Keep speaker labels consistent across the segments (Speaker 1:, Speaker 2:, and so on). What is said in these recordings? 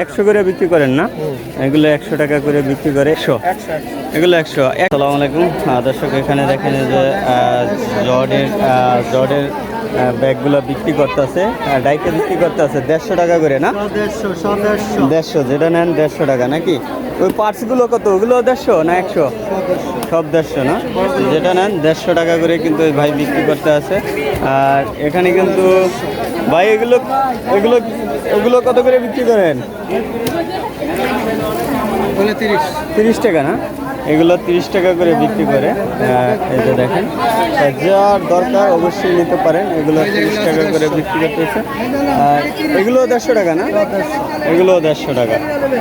Speaker 1: একশো
Speaker 2: করে বিক্রি করেন না? এগুলো একশো টাকা করে বিক্রি করে একশো? এগুলো একশো। আসসালামু আলাইকুম। দর্শক এখানে দেখেন যে আহ, জর্ডের আহ, জর্ডের ব্যাগগুলো বিক্রি করতেছে ডাইকে বিক্রি করতেছে দেড়শো টাকা করে না?
Speaker 1: দেড়শো
Speaker 2: যেটা নেন দেড়শো টাকা নাকি? ওই পার্টসগুলো কত ওগুলো দেড়শো না একশো? সব দেড়শো না? যেটা নেন দেড়শো টাকা করে কিন্তু ওই ভাই বিক্রি করতে আছে। আর এখানে কিন্তু ভাই এগুলো এগুলো এগুলো কত করে বিক্রি করেন?
Speaker 1: তিরিশ।
Speaker 2: তিরিশ টাকা না? এগুলো তিরিশ টাকা করে বিক্রি করে। এই যে দেখেন। যার দরকার অবশ্যই নিতে পারেন। এগুলো তিরিশ টাকা করে বিক্রি করতেছে। আর এগুলো দেড়শো টাকা না? এগুলো দেড়শো টাকা।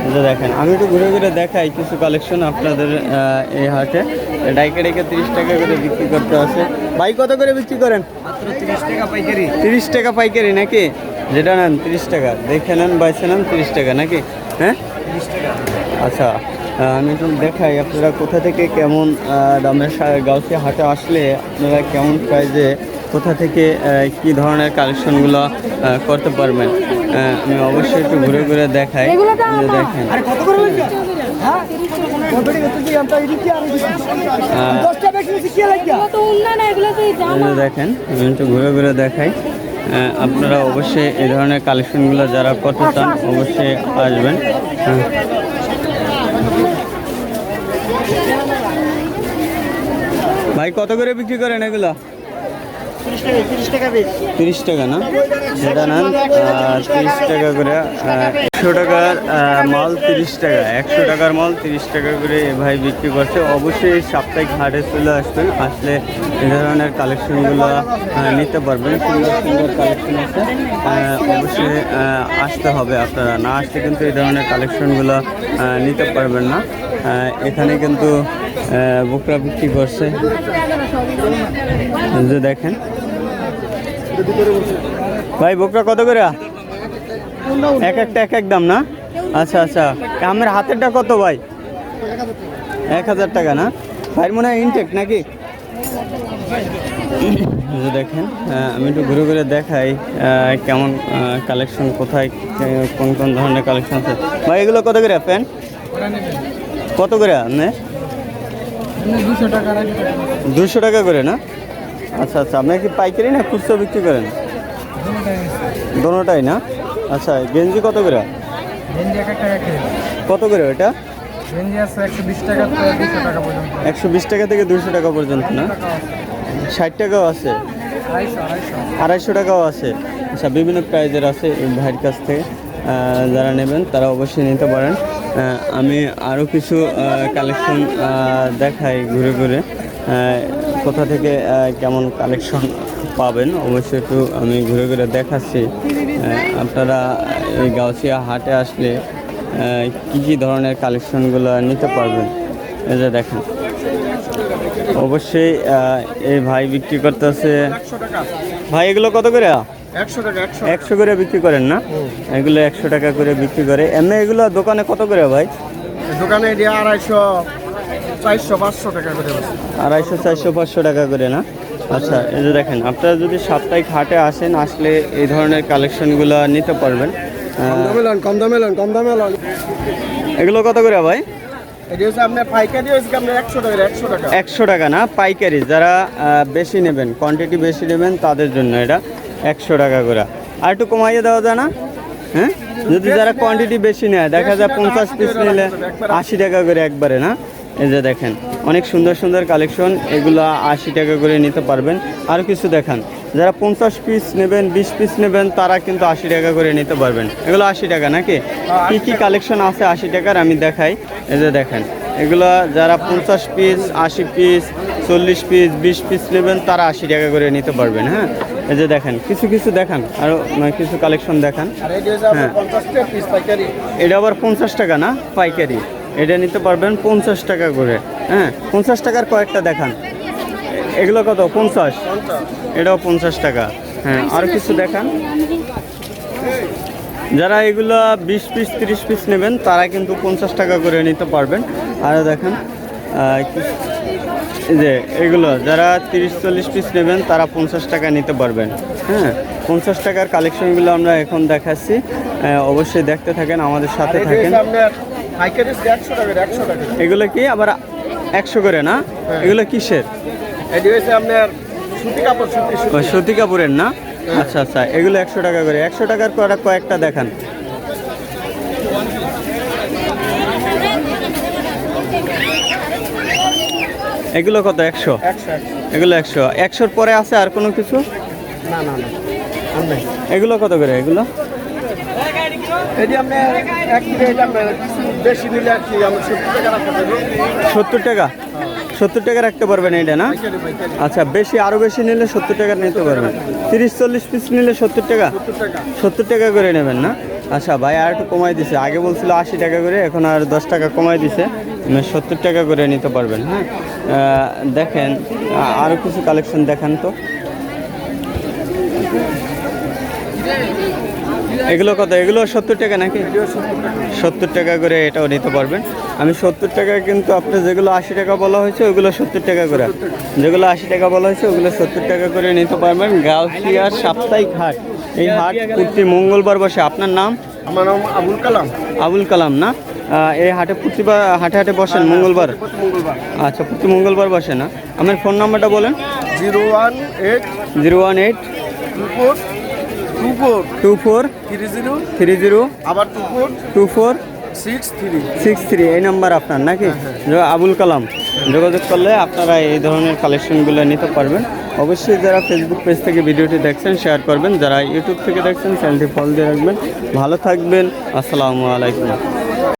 Speaker 2: এই যে দেখেন আমি একটু ঘুরে ঘুরে দেখাই কিছু কালেকশন আপনাদের এই হাটে। ডাইকে ডাইকে তিরিশ টাকা করে বিক্রি করতে আছে। ভাই কত করে বিক্রি করেন?
Speaker 1: তিরিশ টাকা পাইকারি।
Speaker 2: তিরিশ টাকা পাইকারি নাকি? যেটা নেন তিরিশ টাকা। দেখে নেন বাইসে নেন তিরিশ টাকা নাকি? হ্যাঁ? আচ্ছা। আমি একটু দেখাই আপনারা কোথা থেকে কেমন দামের সা- গাউসিয়া হাটে আসলে আপনারা কেমন প্রাইজে কোথা থেকে কি ধরনের কালেকশনগুলো করতে পারবেন। আমি অবশ্যই একটু ঘুরে ঘুরে দেখাই দেখেন।
Speaker 1: কত করে হ্যাঁ?
Speaker 2: দেখেন আমি একটু ঘুরে ঘুরে দেখাই। আপনারা অবশ্যই এই ধরনের কালেকশনগুলো যারা করতে চান অবশ্যই আসবেন। ভাই কত করে বিক্রি করেন এগুলো?
Speaker 1: তিরিশ টাকা
Speaker 2: না? যেটা নেন তিরিশ টাকা করে একশো টাকার মাল তিরিশ টাকা, একশো টাকার মাল তিরিশ টাকা করে ভাই বিক্রি করছে। অবশ্যই সাপ্তাহিক হাটে চলে আসবেন, আসলে এ ধরনের কালেকশনগুলো নিতে পারবেন, সুন্দর সুন্দর কালেকশন আছে। অবশ্যই আসতে হবে আপনারা, না আসলে কিন্তু এই ধরনের কালেকশনগুলো নিতে পারবেন না। এখানে কিন্তু বুকরা বিক্রি করছে। যে দেখেন ভাই বকরা কত করে? এক একটা এক এক দাম না? আচ্ছা আচ্ছা। আমার হাতেরটা কত ভাই? এক হাজার টাকা না? ভাইয়ের মনে হয় ইনটেক নাকি? দেখেন আমি একটু ঘুরে ঘুরে দেখাই কেমন কালেকশন কোথায় কোন কোন ধরনের কালেকশন আছে। ভাই এগুলো কত করে প্যান্ট কত করে আপনি
Speaker 1: দুশো টাকা
Speaker 2: করে না? আচ্ছা আচ্ছা। আপনি কি পাইকারি না খুচরো বিক্রি করেন? দোনোটাই না? আচ্ছা গেঞ্জি কত করে? কত করে ওটা
Speaker 1: একশো বিশ টাকা থেকে দুশো টাকা পর্যন্ত।
Speaker 2: একশো বিশ টাকা থেকে দুশো টাকা পর্যন্ত না? ষাট টাকাও আছে?
Speaker 1: আড়াইশো
Speaker 2: টাকাও আছে। আচ্ছা বিভিন্ন প্রাইজের আছে ভাইয়ের কাছ থেকে। যারা নেবেন তারা অবশ্যই নিতে পারেন। আমি আরও কিছু কালেকশন দেখাই ঘুরে ঘুরে। কোথা থেকে কেমন কালেকশন পাবেন অবশ্যই একটু আমি ঘুরে ঘুরে দেখাচ্ছি। আপনারা এই গাউসিয়া হাটে আসলে কী কী ধরনের কালেকশনগুলো নিতে পারবেন? এই যে দেখেন। অবশ্যই এই ভাই বিক্রি করতেছে ভাই এগুলো কত করে?
Speaker 1: একশো
Speaker 2: করে বিক্রি করেন না? এগুলো একশো টাকা করে বিক্রি করে। এমনি এগুলো দোকানে কত করে ভাই?
Speaker 1: দোকানে আড়াইশো চারশো পাঁচশো টাকা করে
Speaker 2: আড়াইশো চারশো পাঁচশো টাকা করে না? আচ্ছা এই যে দেখেন আপনারা যদি সাপ্তাহিক হাটে আসেন আসলে এই ধরনের কালেকশনগুলো নিতে পারবেন। আহ,
Speaker 1: দামে লন কম দামে লন কম দামে লন।
Speaker 2: এগুলো কত করে ভাই?
Speaker 1: একশো টাকা
Speaker 2: না পাইকারি। যারা বেশি নেবেন কোয়ান্টিটি বেশি নেবেন তাদের জন্য এটা একশো টাকা করে। আর একটু কমাইয়ে দেওয়া যায় না? হ্যাঁ? যদি যারা কোয়ান্টিটি বেশি নেয় দেখা যায় পঞ্চাশ পিস নিলে আশি টাকা করে একবারে না? এই যে দেখেন অনেক সুন্দর সুন্দর কালেকশন এগুলো আশি টাকা করে নিতে পারবেন। আর কিছু দেখান যারা পঞ্চাশ পিস নেবেন বিশ পিস নেবেন তারা কিন্তু আশি টাকা করে নিতে পারবেন। এগুলো আশি টাকা নাকি? কি কি কালেকশন আছে আশি টাকার? আমি দেখাই এই যে দেখেন এগুলো যারা পঞ্চাশ পিস আশি পিস চল্লিশ পিস বিশ পিস নেবেন তারা আশি টাকা করে নিতে পারবেন হ্যাঁ? এই যে দেখেন কিছু কিছু দেখান আরও কিছু কালেকশন দেখান। হ্যাঁ। এটা আবার পঞ্চাশ টাকা না? পাইকারি। এটা নিতে পারবেন পঞ্চাশ টাকা করে। হ্যাঁ পঞ্চাশ টাকার কয়েকটা দেখান। এগুলো কত? পঞ্চাশ? এটাও পঞ্চাশ টাকা। হ্যাঁ আর কিছু দেখান। যারা এগুলো বিশ পিস তিরিশ পিস নেবেন তারা কিন্তু পঞ্চাশ টাকা করে নিতে পারবেন। আর দেখেন যে এগুলো যারা তিরিশ চল্লিশ পিস নেবেন তারা পঞ্চাশ টাকা নিতে পারবেন। হ্যাঁ পঞ্চাশ টাকার কালেকশনগুলো আমরা এখন দেখাচ্ছি। অবশ্যই দেখতে থাকেন আমাদের সাথে থাকেন। এগুলো কি আবার একশো করে না?
Speaker 1: হ্যাঁ।
Speaker 2: এগুলো কিসের?
Speaker 1: এটি হচ্ছে আপনার সুতি কাপড় সুতি
Speaker 2: কাপুরের না? আচ্ছা আচ্ছা এগুলো একশো টাকা করে। একশো টাকার করা কয়েকটা দেখান। এগুলো কত একশো? এগুলো একশো। একশোর পরে আছে আর কোনো কিছু?
Speaker 1: না না না
Speaker 2: এগুলো কত করে এগুলো?
Speaker 1: এটি আপনার এক প্লেট আপনার বেশি নিলে আর কি আমরা সত্তর টাকা রাখতে পারব
Speaker 2: সত্তর টাকা? সত্তর টাকা রাখতে পারবেন এটা না? আচ্ছা বেশি আরও বেশি নিলে সত্তর টাকা নিতে পারবেন। তিরিশ চল্লিশ পিস নিলে সত্তর টাকা?
Speaker 1: সত্তর টাকা।
Speaker 2: করে নেবেন না? আচ্ছা ভাই আর একটু কমাই দিছে। আগে বলছিল আশি টাকা করে এখন আর দশ টাকা কমাই দিছে। সত্তর টাকা করে নিতে পারবেন হ্যাঁ? দেখেন আরও কিছু কালেকশন দেখান তো। এগুলো কত? এগুলো সত্তর টাকা নাকি? সত্তর টাকা করে এটাও নিতে পারবেন। আমি সত্তর টাকা কিন্তু আপনার যেগুলো আশি টাকা বলা হয়েছে ওগুলো সত্তর টাকা করে। যেগুলো আশি টাকা বলা হয়েছে ওগুলো সত্তর টাকা করে নিতে পারবেন। গাউসিয়ার সাপ্তাহিক হাট। এই হাট প্রতি মঙ্গলবার বসে। আপনার নাম?
Speaker 1: আমার নাম আবুল কালাম।
Speaker 2: আবুল কালাম না? এই হাটে প্রতিবার হাটে হাটে বসেন মঙ্গলবার?
Speaker 1: মঙ্গলবার।
Speaker 2: আচ্ছা প্রতি মঙ্গলবার বসে না। আমার ফোন নাম্বারটা বলেন।
Speaker 1: Zero one eight
Speaker 2: zero one eight
Speaker 1: two four two four three zero
Speaker 2: three zero
Speaker 1: আবার two four
Speaker 2: two four
Speaker 1: six three
Speaker 2: six three এই নাম্বার আপনার নাকি? আবুল কালাম। যোগাযোগ করলে আপনারা এই ধরনের কালেকশনগুলো নিতে পারবেন। অবশ্যই যারা ফেসবুক পেজ থেকে ভিডিওটি দেখছেন শেয়ার করবেন। যারা ইউটিউব থেকে দেখছেন চ্যানেলটি ফলো দিয়ে রাখবেন। ভালো থাকবেন। আসসালামু আলাইকুম।